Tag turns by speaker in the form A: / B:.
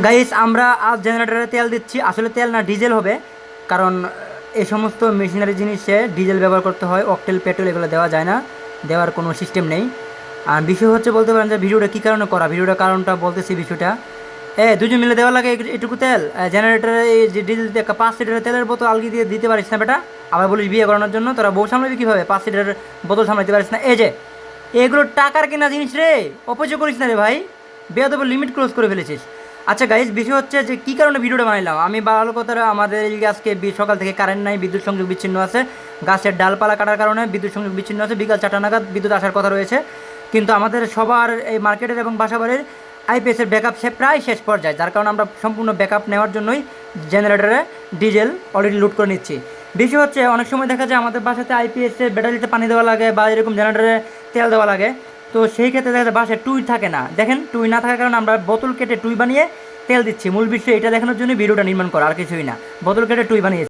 A: Guys আমরা আজ জেনারেটরে তেল দিচ্ছি। আসলে তেল না ডিজেল হবে। কারণ এই সমস্ত মেশিনারি জিনিসে ডিজেল ব্যবহার করতে হয়। অকটেল পেট্রোল এগুলো দেওয়া যায় না। দেওয়ার কোনো সিস্টেম নেই। আর বিষয় হচ্ছে, বলতে পারেন যে ভিডিওটা কী কারণে করা? ভিডিওটার কারণটা বলতেছি বিষয়টা। এ, দুজন মিলে দেওয়া লাগে এটুকু তেল। জেনারেটরে এই যে ডিজেল পাঁচ লিটারের তেলের বোতল আলগি দিয়ে দিতে পারিস না বেটা। আবার বলিস বিয়ে করানোর জন্য। তোরা বউ সামলাবি কীভাবে? পাঁচ লিটারের বোতল সামলাতে পারিস না। এই যে, এগুলো টাকার কেনা জিনিস রে। অপচয় করিস না রে ভাই। বেয়াদবের লিমিট ক্লোজ করে ফেলেছিস। আচ্ছা গাইজ বিষয় হচ্ছে যে কী কারণে ভিডিওটা বানাইলাম? আমি ভালো কথা আমাদের এই আজকে সকাল থেকে কারেন্ট নাই, বিদ্যুৎ সংযোগ বিচ্ছিন্ন আছে। গাছের ডালপালা কাটার কারণে বিদ্যুৎ সংযোগ বিচ্ছিন্ন আছে, বিকাল চারটা নাগাদ বিদ্যুৎ আসার কথা রয়েছে। কিন্তু আমাদের সবার এই মার্কেটের এবং বাসাবাড়ির আইপিএসের ব্যাকআপ সে প্রায় শেষ পর্যায়ে, যার কারণে আমরা সম্পূর্ণ ব্যাকআপ নেওয়ার জন্যই জেনারেটরে ডিজেল অলরেডি লুট করে নিচ্ছি। বিষয় হচ্ছে, অনেক সময় দেখা যায় আমাদের বাসাতে আইপিএসের ব্যাটারিতে পানি দেওয়া লাগে বা এরকম জেনারেটরে তেল দেওয়া লাগে। তো সেই ক্ষেত্রে দেখা যায় বাসে টুই থাকে না। দেখেন, টুই না থাকার কারণে আমরা বোতল কেটে টুই বানিয়ে তেল দিচ্ছি। মূল বিষয় এটা দেখানোর জন্য ভিডিওটা নির্মাণ করা, আর কিছুই না। বোতল কেটে টুই বানিয়েছি।